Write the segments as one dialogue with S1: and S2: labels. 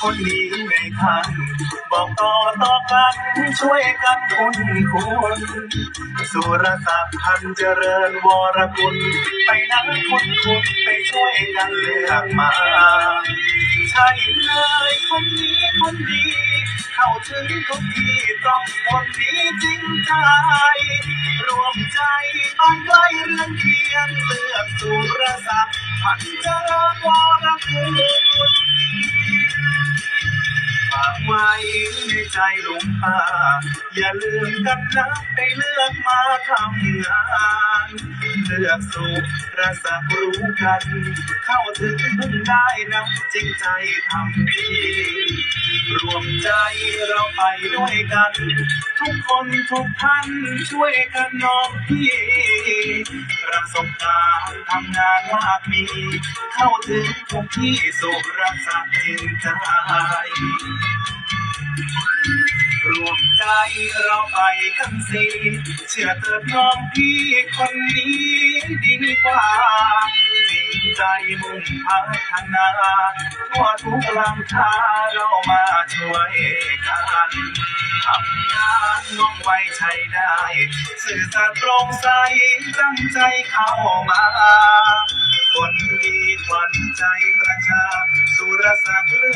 S1: คนนี้ไงท่านบอกต่อต่อกันช่วยกันคุณคุณสุรศักดิ์พันเจริญวรกุลไปนั่งคุณคุณไปช่วยกันเลือกมาใช่เลยคนนี้คนดีเข้าถึงทุกที่ต้องคนนี้จริงใจรวมใจบ้านใกล้เรือนเคียงเลือกสุรศักดิ์พันเจริญวรกุล ฝากไว้ในใจหลวงตา อย่าลืมกันนะไปเลือกมาทำงานเลือกสุขรสักรู้กัน เข้าถึงพึ่งได้นะจริงใจทำดีรวมใจเราไปด้วยกัน ทุกคนทุกท่านช่วยกันน้องพี่ประสบการณ์ทำงานมากมี เข้าถึงทุกที่สุข รสักจริงใจรวมใจเราไปกันสิเชื่อเถิดน้องพี่คนนี้ดีกว่าจริงใจมุ่งพัฒนาทั่วทุกลังคาเรามาช่วยกันทำงานว่องไวใช้ได้ สื่อสารตรงใสตั้งใจเข้ามา คนดีขวัญใจประชา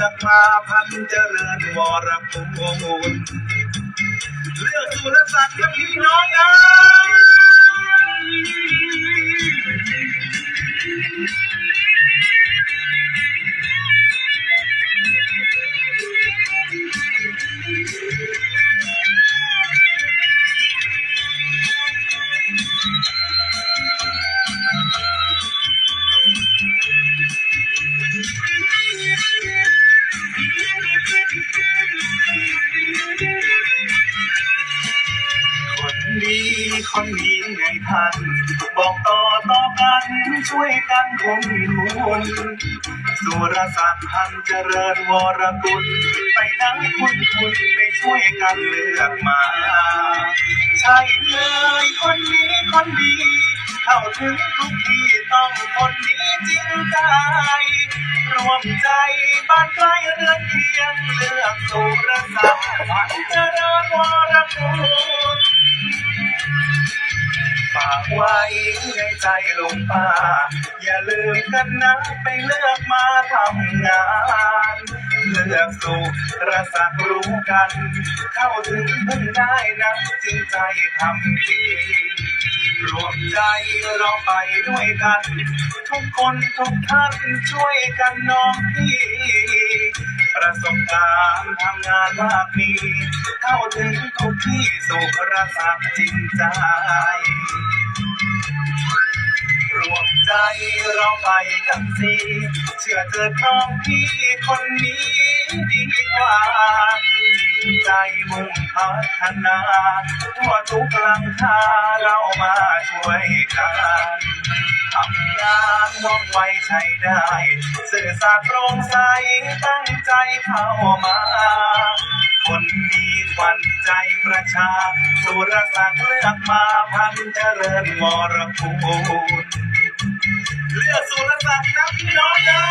S1: จะพาพันเจริญวรภูมิเลือกสุรศักดิ์กับพี่น้องนะ คนนี้ไงท่านบอกต่อต่อกัน ช่วยกันคนคุณสุรศักดิ์พันเจริญวรกุล ไปนั่งคุณคุณไปช่วยกันเลือกมา ใช่เลยคนนี้คนดี เข้าถึงทุกที่ต้องคนนี้จริงใจ รวมใจบ้านใกล้เรือนเคียงเลือกสุรศักดิ์พันเจริญวรกุล ฝากไว้ในใจหลวงตาอย่าลืมกันนะไปเลือกมาทำงาน เลือกสุขระสักรู้กัน เข้าถึงพึ่งได้นะจริงใจทำดีรวมใจเราไปด้วยกัน ทุกคนทุกท่านช่วยกันน้องพี่ประสบการณ์ทำงานมากมีเข้าถึง ที่สุขรสักจริงใจ รวมใจเราไปกันสิเชื่อเถิดน้องพี่คนนี้ดีกว่า ใจมุ่งพัฒนาทั่วทุกลังคาเรามาช่วยกันทำงานว่องไวใช้ได้สื่อสารโปร่งใสตั้งใจเข้ามา คนดีขวัญใจประชา สุรศักดิ์เลือกมาพันเจริญวรคูณเลือกสุรศักดิ์นะพี่น้องนะ